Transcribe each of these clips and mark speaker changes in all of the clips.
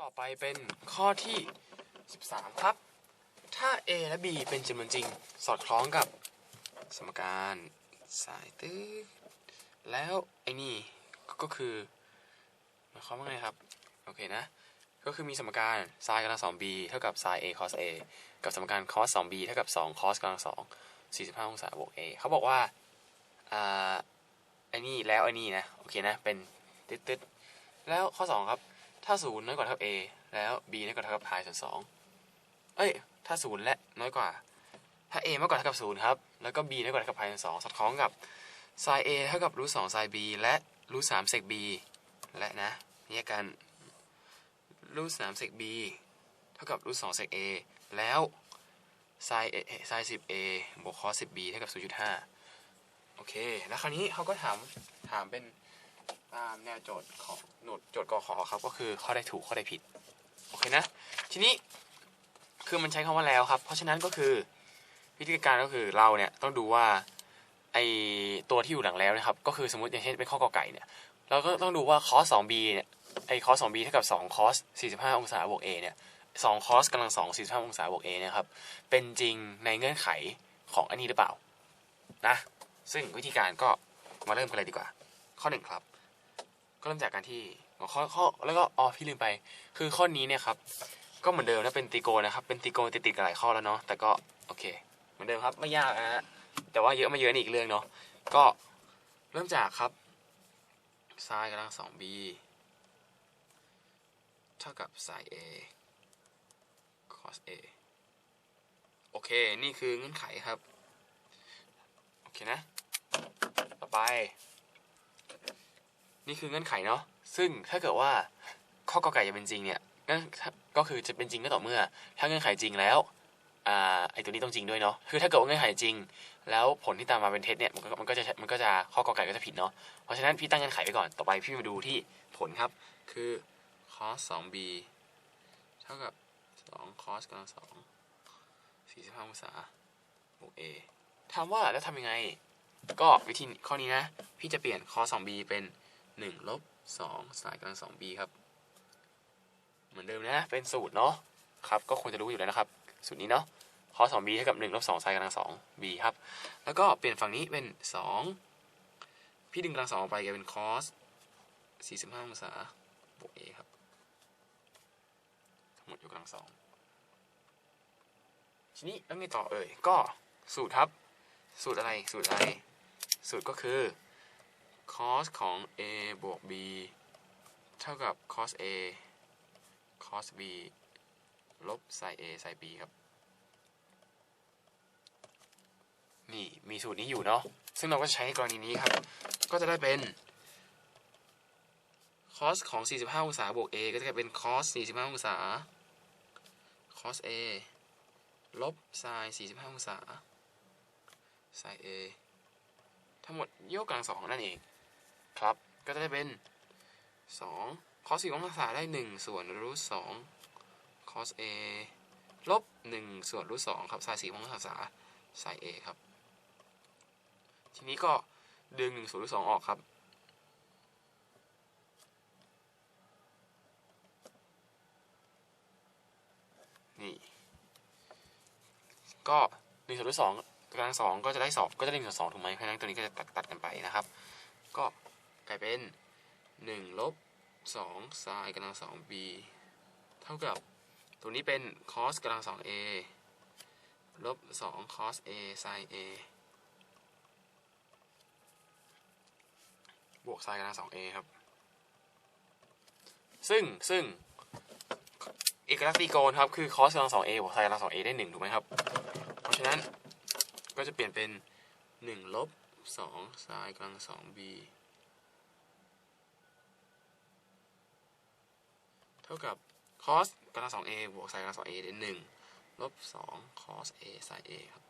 Speaker 1: ต่อไปเป็นข้อที่ 13 ครับ ถ้า a และ b เป็นจำนวนจริง สอดคล้องกับสมการสายตื้อแล้วไอ้นี่ก็คือหมายความว่าไงครับ โอเคนะ ก็คือมีสมการ sin กำลัง 2b เท่ากับ sin a cos a กับสมการ cos 2b เท่ากับ 2 cos กำลัง 2 45 องศาบวก a เขาบอกว่าอ่าไอ้นี่แล้วไอ้นี่นะ โอเคนะ เป็นตึ๊ดๆแล้วข้อ 2 ครับ ถ้าศูนย์น้อยกว่าเท่า a แล้ว b น้อยกว่าเท่ากับ pi ส่วนสองเอ้ย ถ้าศูนย์และน้อยกว่า ถ้า a มากกว่าเท่ากับศูนย์ครับ แล้วก็ b น้อยกว่าเท่ากับ pi ส่วนสองสอดคล้องกับ sin a เท่ากับรูทสอง sin b และรูทสามเซก b และนะแยกกันรูทสามเซก b เท่ากับรูทสองเซก a แล้ว sin sin สิบ a บวก cos สิบ b เท่ากับศูนย์จุดห้าโอเค แล้วคราวนี้เขาก็ถาม ถามเป็น ตามแนวโจทย์ของโนดโจทย์กอขอครับก็คือข้อใดถูกข้อใดผิดโอเคนะทีนี้คือมันใช้คำว่าแล้วครับ เพราะฉะนั้นก็คือวิธีการก็คือเราเนี่ยต้องดูว่าไอตัวที่อยู่หลังแล้วนะครับ ก็คือสมมติอย่างเช่นเป็นข้อกอไก่เนี่ยเราก็ต้องดูว่า cos 2b เนี่ยไอ cos 2b เท่ากับ2 cos 45องศาบวก a เนี่ย2 cos กำลัง2 45องศาบวก a เนะครับเป็นจริงในเงื่อนไขของอันนี้หรือเปล่านะซึ่งวิธีการก็มาเริ่มกันเลยดีกว่า ข้อหนึ่งครับ ก็เริ่มจากการที่ข้อข้อแล้วก็อ๋อพี่ลืมไป คือข้อนี้เนี่ยครับ ก็เหมือนเดิมนะเป็นตรีโกณนะครับ เป็นตรีโกณติดติดกันหลายข้อแล้วเนาะแต่ก็โอเค เหมือนเดิมครับไม่ยากนะฮะแต่ว่าเยอะม่เยอะนี่อีกเรื่องเนาะก็เริ่มจากครับ sin กำลังสอง b เท่ากับ sin a cos a โอเค นี่คือเงื่อนไขครับ โอเคนะ ต่อไป นี่คือเงื่อนไขเนาะซึ่งถ้าเกิดว่าข้อกอไก่จะเป็นจริงเนี่ยงั้นก็คือจะเป็นจริงก็ต่อเมื่อ ถ้าเงื่อนไขจริงแล้วอ่าไอตัวนี้ต้องจริงด้วยเนาะคือถ้าเกิดว่าเงื่อนไขจริง แล้วผลที่ตามมาเป็นเท็จเนี่ยมันก็มันก็จะมันก็จะข้อกอไก่ก็จะผิดเนาะเพราะฉะนั้นพี่ตั้งเงื่อนไขไปก่อนต่อไปพี่มาดูที่ผลครับ คือ cos 2b เท่ากับ 2 cos กำลัง2 45องศาบวก a ถามว่าแล้วทำยังไง ก็วิธีข้อนี้นะ พี่จะเปลี่ยน cos 2b เป็น 1ลบ2สายกำลัง 2b ครับ เหมือนเดิมนะ เป็นสูตรเนาะครับ ก็ควรจะรู้อยู่แล้วนะครับ สูตรนี้เนาะ cos 2b เท่ากับ1ลบ2สายกำลัง 2b ครับ แล้วก็เปลี่ยนฝั่งนี้เป็น 2 พี่ดึงกำลัง2ออกไปกลายเป็น cos 45 องศาบวก a ครับ ทั้งหมดอยู่กำลังสองทีนี้แล้วไงต่อเอ่ย ก็สูตรครับ สูตรอะไร สูตรอะไร สูตรก็คือ cos ของ a บวก b เท่ากับ cos a cos b ลบ sin a sin b ครับ นี่ มีสูตรนี้อยู่เนาะ ซึ่งเราก็ใช้ในกรณีนี้ครับ ก็จะได้เป็น cos ของ 45 องศาบวก a ก็จะกลายเป็น cos 45 องศา cos a ลบ sin 45 องศา sin a ทั้งหมดยกกำลังสองนั่นเอง ครับ ก็จะได้เป็น 2 cos 4องศาได้ 1 ส่วนรูท2 cos a ลบ 1 ส่วนรูท2ครับ sin 4องศา sin a ครับ ทีนี้ก็ดึง 1 ส่วนรูท2ออกครับนี่ ก็หนึ่งส่วนด้วยสองกำลังสองก็จะได้สองก็จะได้หนึ่งส่วนสองถูกไหมเพราะนั้นตัวนี้ก็จะตัดตัดกันไปนะครับ ก็ กลายเป็น1ลบ2ซน์กำลัง 2b เท่ากับตัวนี้เป็น cos กำลัง 2a ลบ 2 cos a ไซน์ a บวกไซน์กำลัง 2a ครับ ซึ่งซึ่งเอกลักษณ์ตีโกณครับ คือ cos กำลัง 2a บวก sin กำลัง 2a ได้ 1 ถูกไหมครับ เพราะฉะนั้นก็จะเปลี่ยนเป็น 1 ลบ2ซน์กำลัง 2b ท่ากับ cos กำลังสอง a บวก sin กำลังสอง a ได้หนึ่งลบสอง cos a sin a ครับ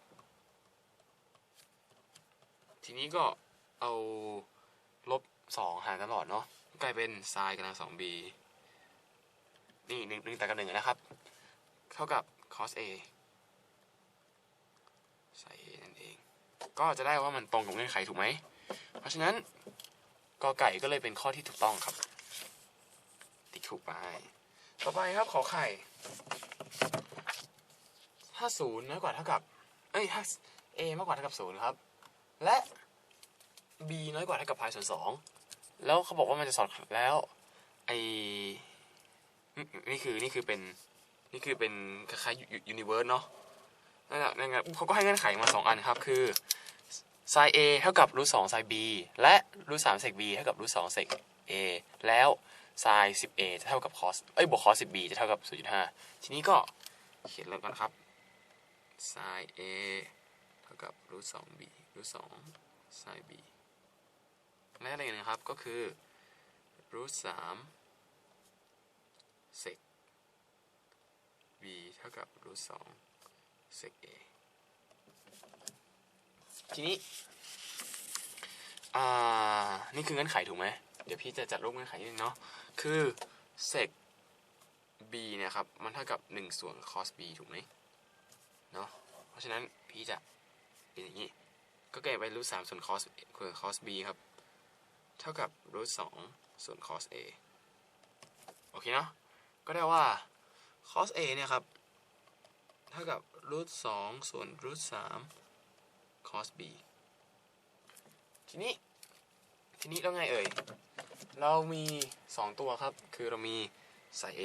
Speaker 1: ทีนี้ก็เอาลบสองหารตลอดเนาะกลายเป็น sin กำลังสอง b นี่หนึ่งหนึ่งแต่กับหนึ่งนะครับ เท่ากับ cos a ใส่ a นั่นเอง ก็จะได้ว่ามันตรงกับเงื่อนไขถูกไหม เพราะฉะนั้นกอไก่ก็เลยเป็นข้อที่ถูกต้องครับ ถูกไป ต่อไปครับขอไข่ ถ้าศูนย์น้อยกว่าเท่ากับ เอ้ยถ้า a มากกว่าเท่ากับศูนย์ครับ และ b น้อยกว่าเท่ากับพายส่วนสองแล้วเขาบอกว่ามันจะสอดแล้วไอนี่คือนี่คือเป็นนี่คือเป็นคล้ายๆยูนิเวิร์สเนาะนั่นแหละนั่นไงเขาก็ให้เงื่อนไขมาสองอันครับ คือ sin a เท่ากับรูทสอง sin b และรูทสามเซก b เท่ากับรูทสองเซก a แล้ว sin 10 a จะเท่ากับ cos เอ้ยบวก cos 10 b จะเท่ากับ0.5ทีนี้ก็เขียนเลยกันครับ sin a เอเท่ากับรูทสอง b รูทสอง sin b และอะไรนะครับ ก็คือรูทสามเซก b เท่ากับรูทสองเซก a ทีนี้ อ่า นี่คือเงื่อนไขถูกไหม ดี๋ยวพี่จะจัดรูปเงื่อนไขนิดนึงเนาะคือ sec b เนี่ยครับ มันเท่ากับ 1 ส่วน cos b ถูกไหมเนาะเพราะฉะนั้นพี่จะเป็นอย่างนี้ ก็เก็บไปรูทสามส่วน cos ส่วน cos b ครับ เท่ากับรูทสองส่วน cos a โอเคเนาะก็ได้ว่า cos a เนี่ยครับ เท่ากับรูทสองส่วนรูทสาม cos b ทีนี้ ทีนี้แล้วไงเอ่ย เรามี 2 ตัวครับ คือเรามี sin a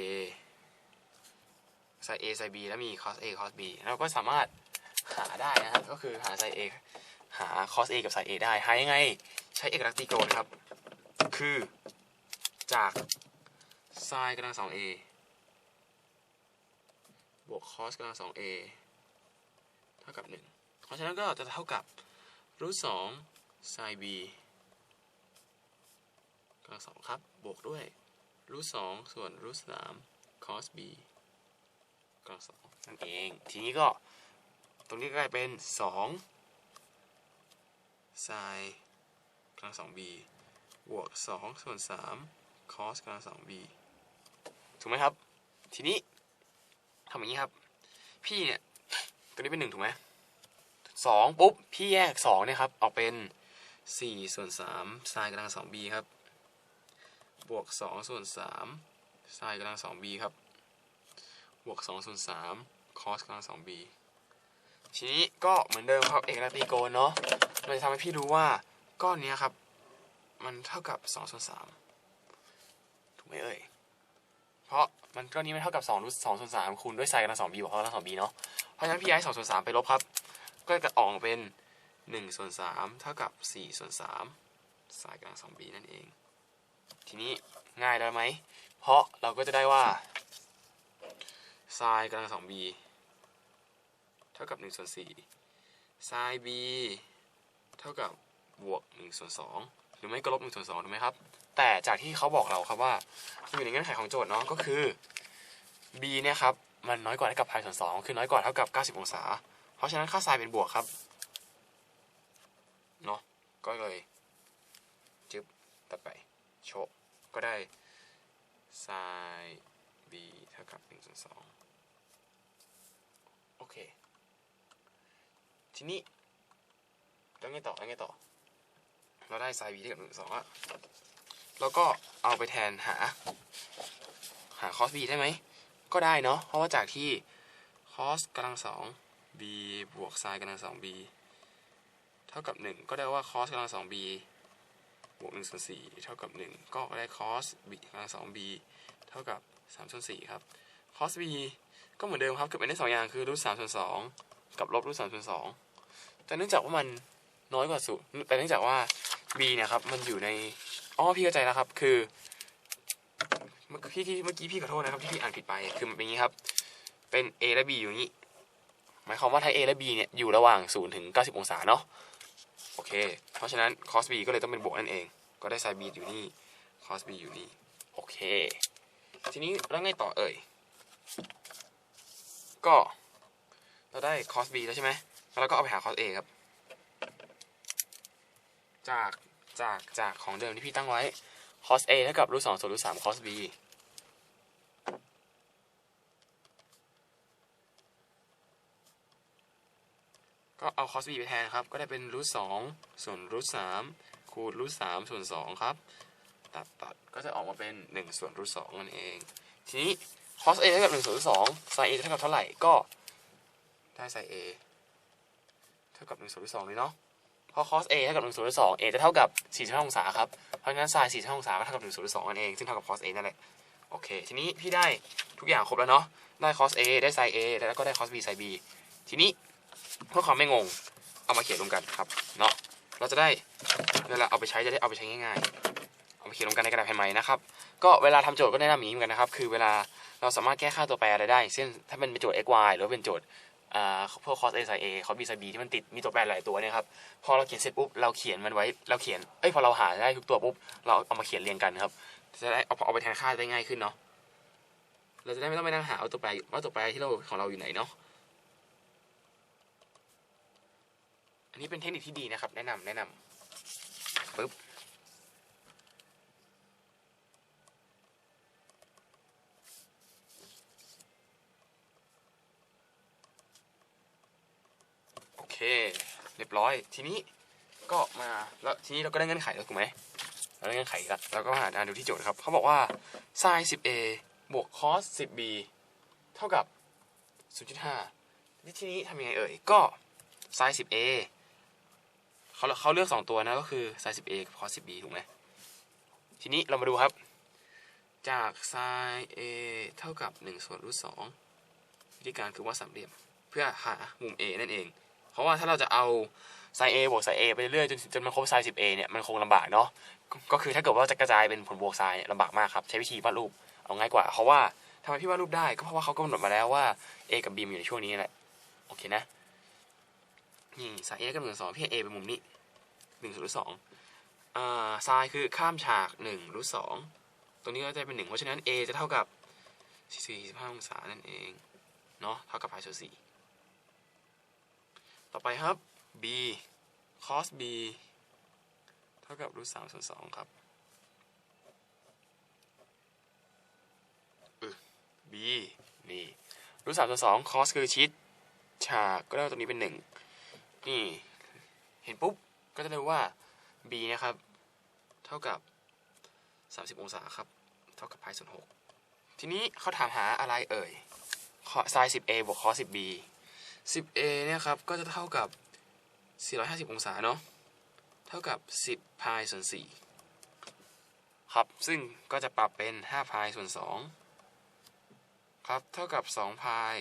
Speaker 1: sin a sin b แล้วมี cos a cos b เราก็สามารถหาได้นะครับก็คือหา sin a หา cos a กับ sin a ได้ หายังไง ใช้เอกลักษณ์ตีโกณครับ คือจาก sin กำลัง 2a บวก cos กำลัง 2a เท่ากับ 1 เพราะฉะนั้นก็จะเท่ากับรูทสอง sin b กำลังสองครับ บวกด้วยรูทสองส่วนรูทสาม cos b กำลังสองนั่นเอง ทีนี้ก็ตรงนี้ก็กลายเป็นสอง sin กำลังสอง b บวกสองส่วนสาม cos กำลังสอง b ถูกไหมครับ ทีนี้ทำอย่างนี้ครับ พี่เนี่ยตัวนี้เป็นหนึ่งถูกไหมสองปุ๊บ พี่แยกสองเนี่ยครับ ออกเป็นสี่ส่วนสามไซน์กำลังสอง b ครับ บวกสองส่วนสามไซน์กำลังสอง b ครับ บวกสองส่วนสามคอสกำลังสอง b ทีนี้ก็เหมือนเดิมครับเอกลักษณ์ตรีโกณเนาะ มันจะทำให้พี่รู้ว่าก้อนนี้ครับ มันเท่ากับสองส่วนสามถูกไหมเอ่ย เพราะมันก้อนนี้มันเท่ากับสองรูทสองส่วนสามคูณด้วยไซน์กำลังสอง b บวกกำลังสอง b เนาะ เพราะฉะนั้นพี่ย้ายสองส่วนสามไปลบครับ ก็จะออกเป็นหนึ่งส่วนสามเท่ากับสี่ส่วนสามสายกำลังสอง b นั่นเอง ทีนี้ง่ายแล้วไหม เพราะเราก็จะได้ว่าไซน์กำลังสอง b เท่ากับหนึ่งส่วนสี่ไซน์ b เท่ากับบวกหนึ่งส่วนสองหรือไม่ก็ลบหนึ่งส่วนสองถูกไหมครับ แต่จากที่เขาบอกเราครับว่าอยู่ในเงื่อนไขของโจทย์เนาะก็คือ b เนี่ยครับ มันน้อยกว่าเท่ากับพายส่วนสองคือน้อยกว่าเท่ากับ 90 องศา เพราะฉะนั้นค่าไซน์เป็นบวกครับเนาะก็เลยจึ๊บตัดไป โชว์ก็ได้ไซน์ b เท่ากับ1ส่วน2โอเค ทีนี้แล้วไงต่อแล้วไงต่อ เราได้ไซน์ b เท่ากับ1ส่วน2อะแล้วก็เอาไปแทนหา หา cos b ได้ไหม ก็ได้เนาะ เพราะว่าจากที่ cos กำลังสอง b บวก sin กำลังสอง b เท่ากับ 1 ก็ได้ว่า cos กำลังสอง b บวก1ส่วน4เท่ากับ 1 ก็ได้ cos b กำลังสอง b เท่ากับ3ส่วน4ครับ cos b ก็เหมือนเดิมครับเกิดเป็นได้สองอย่างคือรูท3ส่วน2กับลบรูท3ส่วน2แต่เนื่องจากว่ามันน้อยกว่าศูนย์แต่เนื่องจากว่า b เนี่ยครับมันอยู่ในอ๋อพี่เข้าใจแล้วครับ คือเมื่อกี้ที่เมื่อกี้พี่ขอโทษนะครับที่พี่อ่านผิดไปคือมันเป็นอย่างนี้ครับ เป็น A และ B อยู่นี้หมายความว่าถ้า A และ B เนี่ยอยู่ระหว่าง0ถึง90 องศาเนาะ โอเค เพราะฉะนั้น cos B ก็เลยต้องเป็นบวกนั่นเอง ก็ได้ sin B อยู่นี่ cos B อยู่นี่ โอเค ทีนี้แล้วไงต่อเอ่ย ก็เราได้ cos B แล้วใช่ไหม แล้วเราก็เอาไปหา cos A ครับ จาก จาก จากของเดิมที่พี่ตั้งไว้ cos A เท่ากับรูทสองส่วนรูทสาม cos B ก็เอา cos b ไปแทนครับ ก็ได้เป็นรูทสองส่วนรูทสามคูณรูทสามส่วนสองครับ ตัดตัดก็จะออกมาเป็นหนึ่งส่วนรูทสองนั่นเอง ทีนี้ cos a เท่ากับหนึ่งส่วนสอง sin a เท่ากับเท่าไหร่ ก็ได้ sin a เท่ากับหนึ่งส่วนสองเลยเนาะเพราะ cos a เท่ากับหนึ่งส่วนสอง a จะเท่ากับสี่สิบห้าองศาครับ เพราะงั้น sin สี่สิบห้าองศาก็เท่ากับหนึ่งส่วนสองนั่นเอง ซึ่งเท่ากับ cos a นั่นแหละ โอเค ทีนี้พี่ได้ทุกอย่างครบแล้วเนาะ ได้ cos a ได้ sin a แล้วก็ได้ cos b sin b ทีนี้ พื่อความไม่งงเอามาเขียนรวมกันครับเนาะเราจะได้เวลาเอาไปใช้จะได้เอาไปใช้ง่ายๆเอาไปเขียนรวมกันในกระดาษแผ่นใหม่นะครับก็เวลาทำโจทย์ก็แนะนำอย่างนี้เหมือนกันนะครับ คือเวลาเราสามารถแก้ค่าตัวแปรอะไรได้เช่นถ้าเป็นโจทย์ x y หรือเป็นโจทย์อ่าพวก cos a sin a cos b sin b ที่มันติดมีตัวแปรหลายตัวเนี่ยครับพอเราเขียนเสร็จปุ๊บเราเขียนมันไว้เราเขียนเอ้ยพอเราหาได้ทุกตัวปุ๊บเราเอามาเขียนเรียงกันครับจะได้เอาเอาไปแทนค่าได้ง่ายขึ้นเนาะเราจะได้ไม่ต้องไปนั่งหาเอาตัวแปรว่าตัวแปรที่เราของเราอยู่ไหนเนาะ อันนี้เป็นเทคนิคที่ดีนะครับ แนะนำแนะนำปึ๊บโอเค เรียบร้อย ทีนี้ก็มาแล้วทีนี้เราก็ได้เงื่อนไขแล้วถูกไหมเราได้เงื่อนไขแล้วเราก็มาอ่าดูที่โจทย์ครับเขาบอกว่า sin 10a บวก cos 10b เท่ากับ 0.5 ทีนี้ทำยังไงเอ่ย ก็ sin 10a เขาเขาเลือก 2 ตัวนะก็คือ sin 10a กับ cos 10b ถูกไหมทีนี้เรามาดูครับ จาก sin a เท่ากับ 1 ส่วนรูท2วิธีการคือว่าสามเหลี่ยม เพื่อหามุม a นั่นเอง เพราะว่าถ้าเราจะเอา sin a บวก sin a ไปเรื่อยจนจนมันครบ sin 10a เนี่ยมันคงลำบากเนาะก็คือถ้าเกิดว่าจะกระจายเป็นผลบวก sin เนี่ยลำบากมากครับ ใช้วิธีวาดรูปเอาง่ายกว่าเพราะว่าทำไมพี่วาดรูปได้ก็เพราะว่าเขากำหนดมาแล้วว่า a กับ b มันอยู่ในช่วงนี้แหละโอเคนะ นี่ sin a กับหนึ่งสองพี่ให้ a เป็นมุมนี้หนึ่งส่วนรูทสองอ่า sin คือข้ามฉากหนึ่งรูทสองตรงนี้ก็จะเป็นหนึ่งเพราะฉะนั้น a จะเท่ากับสี่สิบห้าองศานั่นเองเนาะเท่ากับพายส่วนสี่ต่อไปครับ b cos b เท่ากับรูทสามส่วนสองครับเออ b นี่รูทสามส่วนสอง cos คือชิด ฉากก็ได้ตรงนี้เป็นหนึ่ง นี่เห็นปุ๊บ ก็จะรู้ว่า b นะครับ เท่ากับ 30 องศาครับ เท่ากับพายส่วน6ทีนี้เขาถามหาอะไรเอ่ย sin 10a บวก cos 10b 10a เนี่ยครับ ก็จะเท่ากับ 450 องศาเนาะ เท่ากับ 10พายส่วน 4 ครับ ซึ่งก็จะปรับเป็น5พายส่วน 2 ครับ เท่ากับ2พาย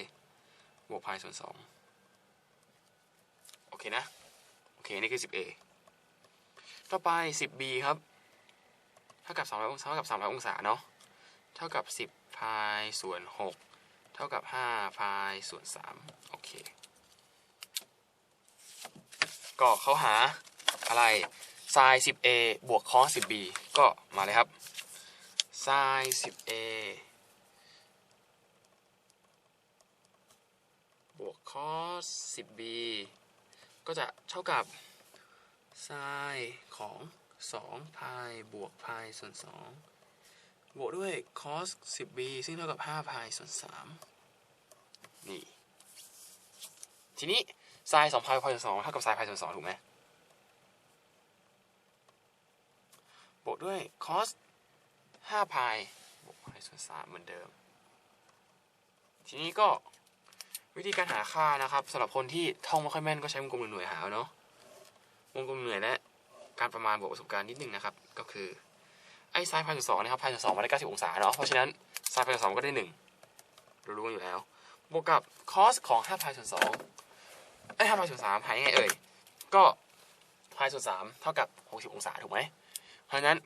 Speaker 1: บวกพายส่วน 2 อเคนะ โอเค นี่คือ 10a ต่อไป 10b ครับ เท่ากับ200องศาเท่ากับ300องศาเนาะ เท่ากับ 10พายส่วน 6 เท่ากับ5พายส่วน 3 โอเค ก็เขาหาอะไร sin 10a บวก cos 10b ก็มาเลยครับ sin 10a บวก cos 10b ก็จะเท่ากับ sin ของ2พายบวกพายส่วน 2 บวกด้วย cos 10b ซึ่งเท่ากับ5พายส่วน 3 นี่ ทีนี้ sin 2พายพายส่วน 2 เท่ากับ sin พายส่วน 2 ถูกไหมบวกด้วย cos 5พายบวกพายส่วน 3 เหมือนเดิม ทีนี้ก็ วิธีการหาค่านะครับสำหรับคนที่ท่องไม่ค่อยแม่นก็ใช้วงกลมหน่วยหาเนาะวงกลมหน่วยและการประมาณบวกประสบการณ์นิดนึงนะครับ ก็คือไอ้ไซน์พายส่วนสองนะครับพายส่วนสองมาได้90องศาเนาะเพราะฉะนั้นไซน์พายส่วนสองก็ได้หนึ่งรู้กันอยู่แล้ว บวกกับคอสของ5พายส่วนสองไอ้5พายส่วนสามหายยังไงเอ่ยก็พายส่วนสามเท่ากับ60องศาถูกไหมเพราะฉะนั้น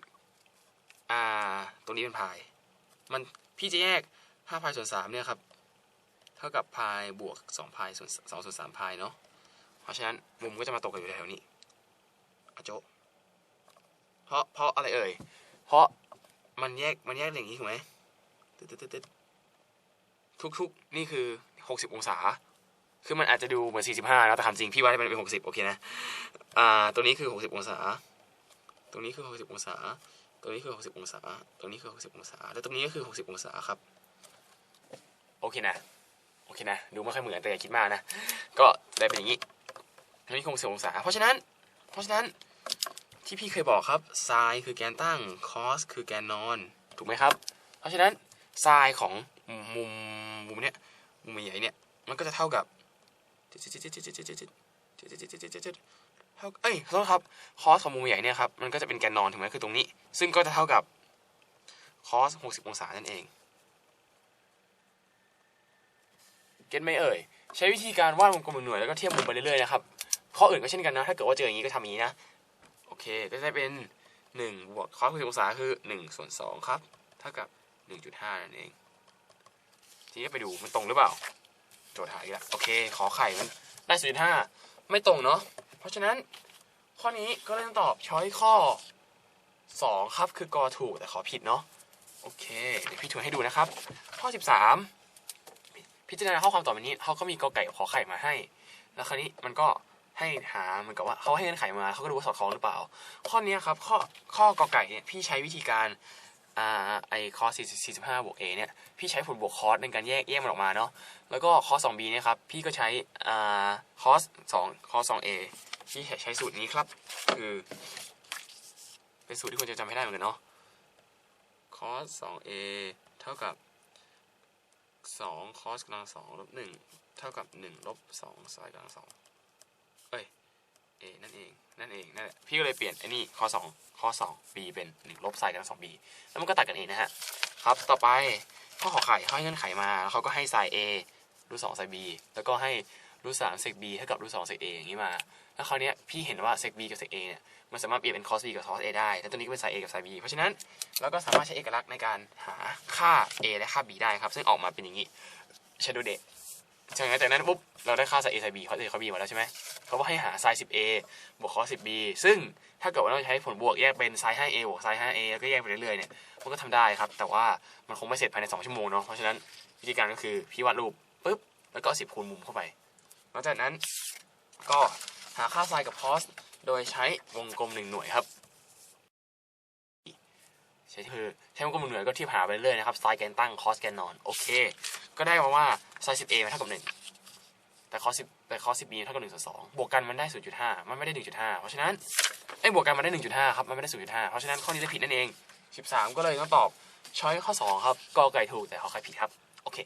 Speaker 1: อ่าตรงนี้เป็นพาย มันพี่จะแยก5พายส่วนสามเนี่ยครับ เท่ากับพายบวก2พายส่วน2ส่วน3พายเนาะ เพราะฉะนั้นมุมก็จะมาตกกันอยู่แถวๆนี้อะโจเพราะเพราะอะไรเอ่ย เพราะมันแยกมันแยกอย่างนี้ถูกไหมตึ๊ดตึ๊ดตึ๊ดทุกๆ นี่คือ 60 องศา คือมันอาจจะดูเหมือน 45นะแต่ความจริงพี่ว่าให้มันเป็น 60 โอเคนะ อ่า ตัวนี้คือ 60 องศา ตรงนี้คือ 60 องศาตรงนี้คือ 60 องศา ตรงนี้คือ 60 องศา แล้วตรงนี้ก็คือ 60 องศาครับ โอเคนะ โอเคนะ ดูไม่ค่อยเหมือนแต่อย่าคิดมากนะ ก็ได้เป็นอย่างนี้นนี้คงสิบองศา เพราะฉะนั้น เพราะฉะนั้นที่พี่เคยบอกครับ sin คือแกนตั้ง cos คือแกนนอน ถูกไหมครับ เพราะฉะนั้น sin ของมุมมุมเนี้ยมุมใหญ่เนี่ยมันก็จะเท่ากับเท่าเอ้ยโทษครับคอสของมุมใหญ่เนี่ยครับมันก็จะเป็นแกนนอนถูกไหมคือตรงนี้ ซึ่งก็จะเท่ากับคอส60 องศานั่นเอง เก็ตไหมเอ่ย ใช้วิธีการวาดวงกลมหน่วยแล้วก็เทียบมุมไปเรื่อยๆนะครับ ข้ออื่นก็เช่นกันนะ ถ้าเกิดว่าเจออย่างนี้ก็ทำอย่างนี้นะ โอเค ก็จะได้เป็น1บวกคอส60องศาคือ1ส่วน2ครับ เท่ากับ 1.5 นั่นเอง ทีนี้ไปดูมันตรงหรือเปล่า โจทย์หายแล้วโอเค ขอไข่มันได้0.5ไม่ตรงเนาะ เพราะฉะนั้น ข้อนี้ก็เลยต้องตอบช้อยข้อ 2 ครับคือกอถูกแต่ขอผิดเนาะ โอเค เดี๋ยวพี่ทวนให้ดูนะครับ ข้อ 13 พิจารณาข้อความต่อไปนี้เขาก็มีกอไก่ขอไข่มาให้ แล้วคราวนี้มันก็ให้หาเหมือนกับว่าเขาให้เงื่อนไขมาเขาก็ดูว่าสอดคล้องหรือเปล่า ข้อนี้ครับข้อข้อกอไก่เนี่ยพี่ใช้วิธีการอ่าไอคอส45บวก a เนี่ยพี่ใช้ผลบวกคอสในการแยกแยกมันออกมาเนาะแล้วก็คอส 2b เนี่ยครับพี่ก็ใช้อ่าคอส2คอส 2a พี่ใช้ใช้สูตรนี้ครับ คือ เป็นสูตรที่ควรจะจำให้ได้เหมือนกันเนาะคอส 2a เท่ากับ 2 cos กำลัง2ลบ1เท่ากับ 1 ลบ2 sin กำลัง2เอ้ย a นั่นเอง นั่นเอง นั่นแหละ พี่ก็เลยเปลี่ยนไอ้นี่ cos 2 cos 2 b เป็น 1 ลบ sin กำลัง2 b แล้วมันก็ตัดกันเองนะฮะ ครับ ต่อไปข้อขอไข่เขาให้เงื่อนไขมา แล้วเขาก็ให้ sin a รูท2 sin b แล้วก็ให้รูท3 sec b เท่ากับรูท2 sec a อย่างนี้มา แล้วคราวเนี้ยพี่เห็นว่า sec b กับ sec a เนี่ย มันสามารถเปลี่ยนเป็น cos b กับ cos a ได้ แล้วตัวนี้ก็เป็น sin a กับ sin b เพราะฉะนั้นเราก็สามารถใช้เอกลักษณ์ในการหาค่า a และค่า b ได้ครับ ซึ่งออกมาเป็นอย่างนี้ shadow day จากนั้นจากนั้นปุ๊บเราได้ค่า sin a sin b cos a cos b มาแล้วใช่ไหมเขาก็ให้หา sin 10a บวก cos 10b ซึ่งถ้าเกิดว่าเราใช้ผลบวกแยกเป็น sin 5a บวก sin 5a แล้วก็แยกไปเรื่อยๆเนี่ยมันก็ทำได้ครับ แต่ว่ามันคงไม่เสร็จภายใน 2 ชั่วโมงเนาะเพราะฉะนั้นวิธีการก็คือพี่วาดรูปปุ๊บแล้วก็10คูณมุมเข้าไปหลังจากนั้นก็หาค่า sin กับ cos โดยใช้วงกลม1หน่วยครับ ใช้คือใช้วงกลมหนึ่งหน่วยก็ทียบหาไปเรื่อยนะครับ sin แกนตั้ง cos แกนนอนโอเค ก็ได้มาว่า sin 10a มันเท่ากับ1แต่ cos 10แต่ cos 10b เท่ากับ1ส่วน2บวกกันมันได้0.5มันไม่ได้1.5เพราะฉะนั้นไอ้บวกกันมันได้1.5ครับมันไม่ได้0.5เพราะฉะนั้นข้อนี้ได้ผิดนั่นเอง13ก็เลยต้องตอบช้อยข้อ2ครับกอไก่ถูกแต่ขอไข่ผิดครับโอเค